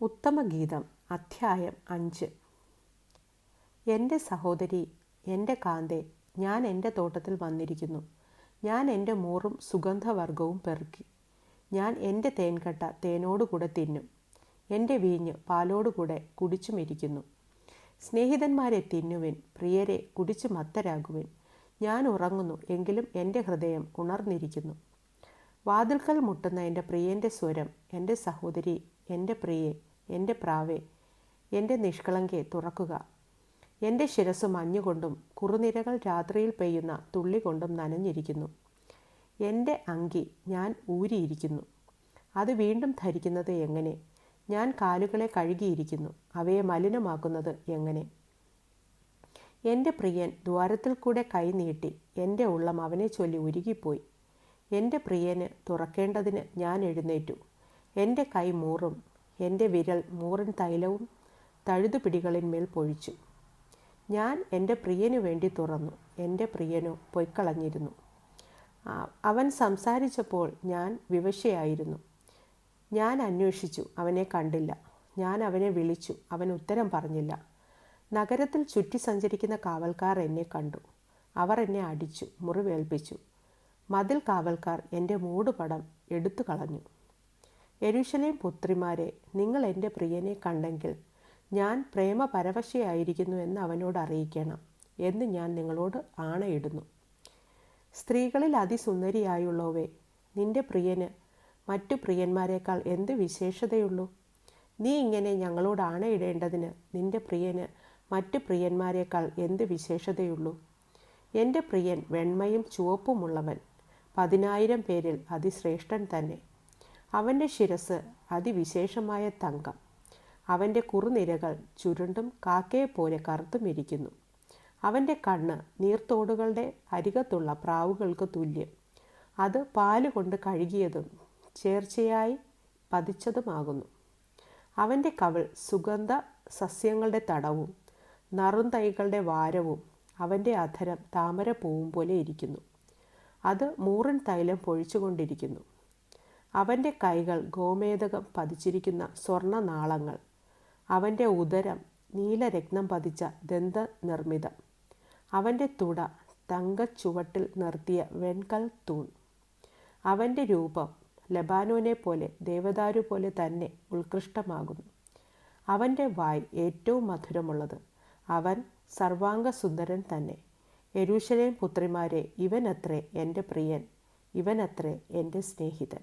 ഉത്തമഗീതം അധ്യായം അഞ്ച്. എന്റെ സഹോദരി എന്റെ കാന്തേ ഞാൻ എന്റെ തോട്ടത്തിൽ വന്നിരിക്കുന്നു. ഞാൻ എന്റെ മൂറും സുഗന്ധവർഗവും പെറുക്കി. ഞാൻ എന്റെ തേൻകട്ട തേനോടുകൂടെ തിന്നും. എന്റെ വീഞ്ഞ് പാലോടുകൂടെ കുടിച്ചുമിരിക്കുന്നു സ്നേഹിതന്മാരെ തിന്നുവിൻ പ്രിയരെ കുടിച്ചു മത്തരാകുവിൻ ഞാൻ ഉറങ്ങുന്നു എങ്കിലും എന്റെ ഹൃദയം ഉണർന്നിരിക്കുന്നു. വാതിൽക്കൽ മുട്ടുന്ന എന്റെ പ്രിയന്റെ സ്വരം എന്റെ സഹോദരി എന്റെ പ്രിയെ എന്റെ പ്രാവേ എന്റെ നിഷ്കളങ്കെ തുറക്കുക. എന്റെ ശിരസ് മഞ്ഞുകൊണ്ടും കുറുനിരകൾ രാത്രിയിൽ പെയ്യുന്ന തുള്ളി കൊണ്ടും നനഞ്ഞിരിക്കുന്നു. എന്റെ അങ്കി ഞാൻ ഊരിയിരിക്കുന്നു. അത് വീണ്ടും ധരിക്കുന്നത് എങ്ങനെ? ഞാൻ കാലുകളെ കഴുകിയിരിക്കുന്നു. അവയെ മലിനമാക്കുന്നത് എങ്ങനെ? എന്റെ പ്രിയൻ ദ്വാരത്തിൽ കൂടെ കൈ നീട്ടി എന്റെ ഉള്ളം അവനെ ചൊല്ലി ഉരുകിപ്പോയി. എന്റെ പ്രിയന് തുറക്കേണ്ടതിന് ഞാൻ എഴുന്നേറ്റു. എന്റെ കൈ മൂറും എന്റെ വിരൽ മൂറിൻ തൈലവും തഴുതുപിടികളിന്മേൽ പൊഴിച്ചു. ഞാൻ എന്റെ പ്രിയനു വേണ്ടി തുറന്നു എന്റെ പ്രിയനോ പൊയ്ക്കളഞ്ഞിരുന്നു അവൻ സംസാരിച്ചപ്പോൾ ഞാൻ വിവശയായിരുന്നു. ഞാൻ അന്വേഷിച്ചു അവനെ കണ്ടില്ല. ഞാൻ അവനെ വിളിച്ചു അവൻ ഉത്തരം പറഞ്ഞില്ല. നഗരത്തിൽ ചുറ്റി സഞ്ചരിക്കുന്ന കാവൽക്കാർ എന്നെ കണ്ടു. അവർ എന്നെ അടിച്ചു മുറിവേൽപ്പിച്ചു. മതിൽ കാവൽക്കാർ എന്റെ മൂടുപടം എടുത്തു കളഞ്ഞു. എരുഷലേം പുത്രിമാരെ നിങ്ങൾ എന്റെ പ്രിയനെ കണ്ടെങ്കിൽ ഞാൻ പ്രേമപരവശയായിരിക്കുന്നു എന്ന് അവനോട് അറിയിക്കണം എന്ന് ഞാൻ നിങ്ങളോട് ആണയിടുന്നു. സ്ത്രീകളിൽ അതിസുന്ദരിയായുള്ളവേ നിന്റെ പ്രിയന് മറ്റു പ്രിയന്മാരെക്കാൾ എന്ത് വിശേഷതയുള്ളൂ? നീ ഇങ്ങനെ ഞങ്ങളോട് ആണയിടേണ്ടതിന് നിന്റെ പ്രിയന് മറ്റു പ്രിയന്മാരെക്കാൾ എന്ത് വിശേഷതയുള്ളൂ? എന്റെ പ്രിയൻ വെണ്മയും ചുവപ്പുമുള്ളവൻ പതിനായിരം പേരിൽ അതിശ്രേഷ്ഠൻ തന്നെ. അവന്റെ ശിരസ് അതിവിശേഷമായ തങ്കം. അവന്റെ കുറുനിരകൾ ചുരുണ്ടും കാക്കയെപ്പോലെ കറുത്തുമിരിക്കുന്നു. അവന്റെ കണ്ണ് നീർത്തോടുകളുടെ അരികത്തുള്ള പ്രാവുകൾക്ക് തുല്യം. അത് പാലുകൊണ്ട് കഴുകിയതും ചേർച്ചയായി പതിച്ചതുമാകുന്നു. അവന്റെ കവൾ സുഗന്ധ സസ്യങ്ങളുടെ തടവും നറുന്തൈകളുടെ വാരവും അവന്റെ അധരം താമരപ്പൂവും പോലെ ഇരിക്കുന്നു. അത് മൂറിൻ തൈലം പൊഴിച്ചുകൊണ്ടിരിക്കുന്നു. അവന്റെ കൈകൾ ഗോമേതകം പതിച്ചിരിക്കുന്ന സ്വർണ നാളങ്ങൾ അവന്റെ ഉദരം നീലരത്നം പതിച്ച ദന്ത നിർമ്മിതം അവന്റെ തുട തങ്കച്ചുവട്ടിൽ നിർത്തിയ വെൺകൽ തൂൺ. അവന്റെ രൂപം ലബാനോനെ പോലെ ദേവദാരു പോലെ തന്നെ ഉത്കൃഷ്ടമാകുന്നു. അവന്റെ വായ് ഏറ്റവും മധുരമുള്ളത് അവൻ സർവാംഗസുന്ദരൻ തന്നെ. യരൂശലേം പുത്രിമാരെ ഇവനത്രേ എന്റെ പ്രിയൻ ഇവനത്രേ എന്റെ സ്നേഹിതൻ.